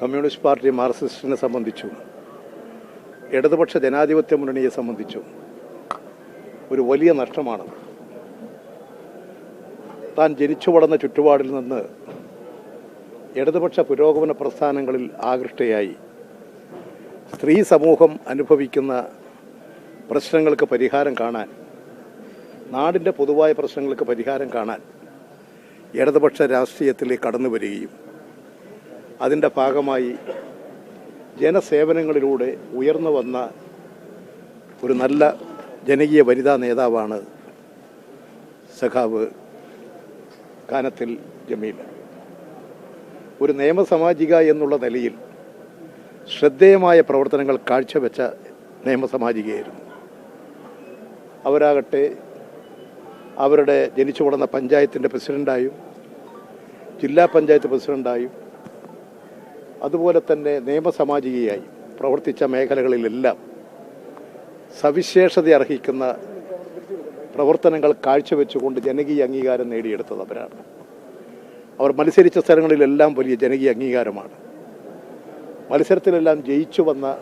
Communist party മാർക്സിസ്റ്റിനെ സംബന്ധിച്ചും ഇടതുപക്ഷ ജനാധിപത്യ മുന്നണിയെ സംബന്ധിച്ചും ഒരു വലിയ നഷ്ടമാണ്. താൻ ജനിച്ചു വളർന്ന ചുറ്റുപാടിൽ നിന്ന് ഇടതുപക്ഷ പുരോഗമന പ്രസ്ഥാനങ്ങളിൽ ആകൃഷ്ടയായി. സ്ത്രീ സമൂഹം അനുഭവിക്കുന്ന പ്രശ്നങ്ങൾക്ക് പരിഹാരം കാണാൻ നാടിന്റെ പൊതുവായ പ്രശ്നങ്ങൾക്ക് പരിഹാരം കാണാൻ ഇടതുപക്ഷ രാഷ്ട്രീയത്തിലേക്ക് കടന്നു വരികയും അതിന്റെ ഭാഗമായി ജനസേവനങ്ങളിലൂടെ ഉയർന്നു വന്ന ഒരു നല്ല ജനകീയ വനിതാ നേതാവാണ് സഖാവ് കാനത്തിൽ ജമീൽ. ഒരു നിയമസാമാജിക എന്നുള്ള നിലയിൽ ശ്രദ്ധേയമായ പ്രവർത്തനങ്ങൾ കാഴ്ചവെച്ച നിയമസാമാജികയായിരുന്നു അവരാകട്ടെ അവരുടെ ജനിച്ചു വളർന്ന പഞ്ചായത്തിന്റെ പ്രസിഡന്റായും ജില്ലാ പഞ്ചായത്ത് പ്രസിഡന്റായും അതുപോലെ തന്നെ നിയമസമാജികയായി പ്രവർത്തിച്ച മേഖലകളിലെല്ലാം സവിശേഷത അർഹിക്കുന്ന പ്രവർത്തനങ്ങൾ കാഴ്ചവെച്ചുകൊണ്ട് ജനകീയ അംഗീകാരം നേടിയെടുത്തത് അവരാണ്. അവർ മത്സരിച്ച സ്ഥലങ്ങളിലെല്ലാം വലിയ ജനകീയ അംഗീകാരമാണ്. മത്സരത്തിലെല്ലാം ജയിച്ചു വന്ന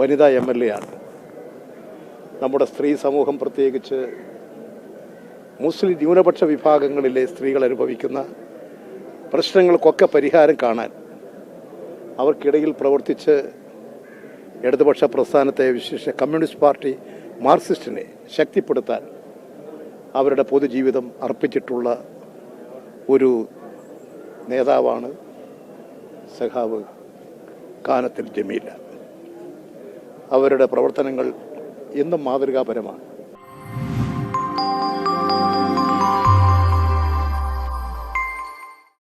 വനിതാ എം എൽ എ ആണ്. നമ്മുടെ സ്ത്രീ സമൂഹം പ്രത്യേകിച്ച് മുസ്ലിം ന്യൂനപക്ഷ വിഭാഗങ്ങളിലെ സ്ത്രീകൾ അനുഭവിക്കുന്ന പ്രശ്നങ്ങൾക്കൊക്കെ പരിഹാരം കാണാൻ അവർക്കിടയിൽ പ്രവർത്തിച്ച് ഇടതുപക്ഷ പ്രസ്ഥാനത്തെ വിശേഷ കമ്മ്യൂണിസ്റ്റ് പാർട്ടി മാർക്സിസ്റ്റിനെ ശക്തിപ്പെടുത്താൻ അവരുടെ പൊതുജീവിതം അർപ്പിച്ചിട്ടുള്ള ഒരു നേതാവാണ് സഖാവ് കാനത്തിൽ ജമീല. അവരുടെ പ്രവർത്തനങ്ങൾ എന്നും മാതൃകാപരമാണ്.